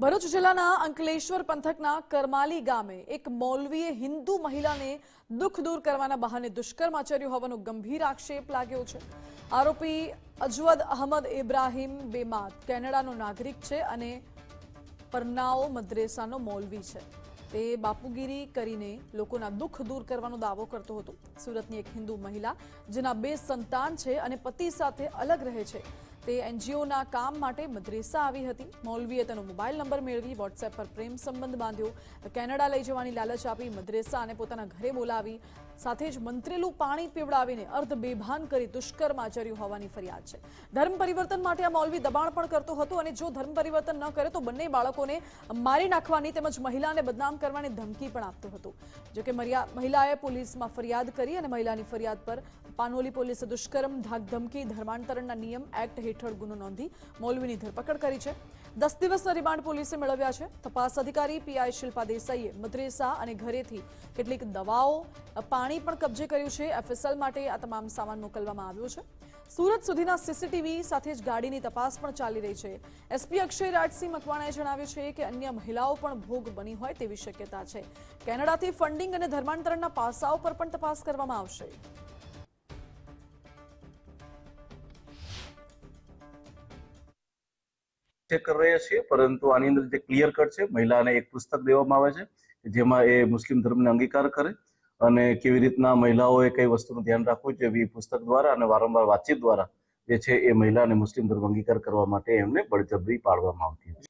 ભરૂચ જિલ્લાના અંકલેશ્વર પંથકના કરમાલી ગામે એક મૌલવીએ હિન્દુ મહિલાને દુઃખ દૂર કરવાના બહાને દુષ્કર્મ આચર્યું હોવાનો ગંભીર આક્ષેપ લાગ્યો છે. આરોપી અજવદ અહમદ ઇબ્રાહીમ બેમાત કેનેડાનો નાગરિક છે અને પરનાઓ મદ્રેસાનો મૌલવી છે. તે બાપુગીરી કરીને લોકોના દુઃખ દૂર કરવાનો દાવો કરતો હતો. સુરતની એક હિન્દુ મહિલા, જેના બે સંતાન છે અને પતિ સાથે અલગ રહે છે. તે એનજીઓના કામ માટે મદ્રેસા આવી હતી. મૌલવીએ તેનો મોબાઈલ નંબર મેળવી વોટ્સએપ પર પ્રેમ સંબંધ બાંધ્યો. કેનેડા લઈ જવાની લાલચ આપી મદ્રેસા અને પોતાના ઘરે બોલાવી. સાથે જ મંત્રેલું પાણી પીવડાવીને અર્ધ બેભાન કરી દુષ્કર્મ આચર્યું હોવાની ફરિયાદ છે. ધર્મ પરિવર્તન માટે આ મૌલવી દબાણ પણ કરતો હતો અને જો ધર્મ પરિવર્તન ન કરે તો બંને બાળકોને મારી નાખવાની તેમજ મહિલાને બદનામ કરવાની ધમકી પણ આપતો હતો. જોકે મહિલાએ પોલીસમાં ફરિયાદ કરી અને મહિલાની ફરિયાદ પર પાનોલી પોલીસે દુષ્કર્મ ધાક ધમકી ધર્માંતરણના નિયમ એક્ટ હેઠળ ગુનો નોંધી મૌલવીની ધરપકડ કરી છે. દસ દિવસના રિમાન્ડ પોલીસે મેળવ્યા છે. તપાસ અધિકારી પીઆઈ શિલ્પા દેસાઈએ મદ્રેસા અને ઘરેથી કેટલીક દવાઓ, પાણી પણ કબજે કર્યું છે. એફએસએલ માટે આ તમામ સામાન મોકલવામાં આવ્યો છે. સુરત સુધીના સીસીટીવી સાથે જ ગાડીની તપાસ પણ ચાલી રહી છે. એસપી અક્ષય રાજસિંહ મકવાણાએ જણાવ્યું છે કે અન્ય મહિલાઓ પણ ભોગ બની હોય તેવી શક્યતા છે. કેનેડાથી ફંડિંગ અને ધર્માંતરણના પાસાઓ પર પણ તપાસ કરવામાં આવશે. ચેક કરી રહ્યા છીએ, પરંતુ આની અંદર જે ક્લિયર કટ છે, મહિલાને એક પુસ્તક દેવામાં આવે છે જેમાં એ મુસ્લિમ ધર્મને અંગીકાર કરે અને કેવી રીતના મહિલાઓએ કઈ વસ્તુનું ધ્યાન રાખવું જોઈએ એ પુસ્તક દ્વારા અને વારંવાર વાતચીત દ્વારા જે છે એ મહિલાને મુસ્લિમ ધર્મ અંગીકાર કરવા માટે એમને બળજબરી પાડવામાં આવતી હતી